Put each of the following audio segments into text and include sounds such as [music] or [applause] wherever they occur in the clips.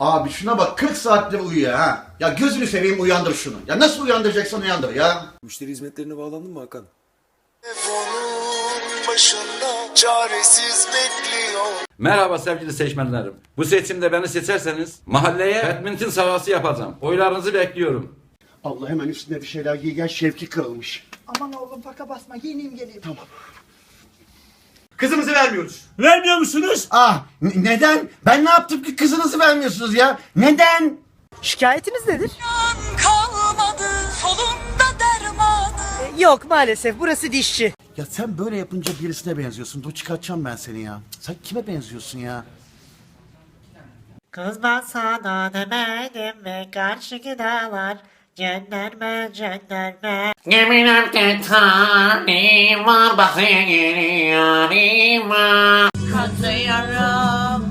Abi şuna bak 40 saattir uyuyor ha. Ya gözünü seveyim uyandır şunu. Ya nasıl uyandıracaksan uyandır ya. Müşteri hizmetlerine bağlandın mı Hakan? Telefonun başında çaresiz bekliyor. Merhaba sevgili seçmenlerim. Bu seçimde beni seçerseniz mahalleye badminton sahası yapacağım. Oylarınızı bekliyorum. Abla hemen üstüne bir şeyler giy gel şevki kırılmış. Aman oğlum paka basma giyineyim geleyim. Tamam. Kızımızı vermiyoruz. Vermiyor musunuz? Ah n- neden? Ben ne yaptım ki kızınızı vermiyorsunuz ya? Neden? Şikayetiniz nedir? kalmadı solunda dermanı. Yok maalesef burası dişçi. Ya sen böyle yapınca birisine benziyorsun. Dur çıkartacağım ben seni ya. Sen kime benziyorsun ya? Kız ben sana demedim mi karşı dağlar cenderme cenderme Yemin ki tanem var bakıya geliyor var Kazıyorum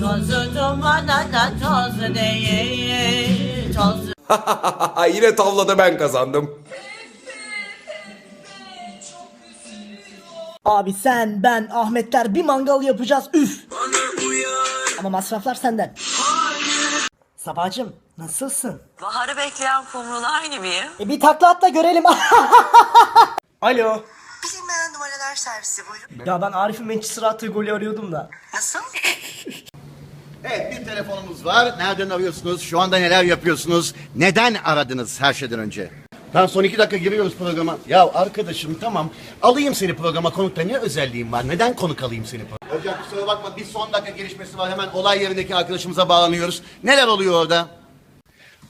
tozu dumana da toz değil toz [laughs] Yine tavlada ben kazandım. Abi sen ben Ahmetler bir mangal yapacağız üf. Ama masraflar senden. Sabahcım nasılsın? Baharı bekleyen kumrular gibiyim. E bir takla at da görelim. [laughs] Alo. Bilinmeyen numaralar servisi buyurun. Ya ben Arif'in Manchester attığı golü arıyordum da. Nasıl? [laughs] Evet bir telefonumuz var. Nereden arıyorsunuz? Şu anda neler yapıyorsunuz? Neden aradınız her şeyden önce? Ben son iki dakika giriyoruz programa. Ya arkadaşım tamam alayım seni programa konukta ne özelliğim var? Neden konuk alayım seni programa? Hocam kusura bakma bir son dakika gelişmesi var. Hemen olay yerindeki arkadaşımıza bağlanıyoruz. Neler oluyor orada?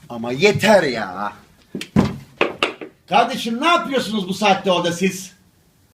Ama yeter ya. Kardeşim ne yapıyorsunuz bu saatte orada siz?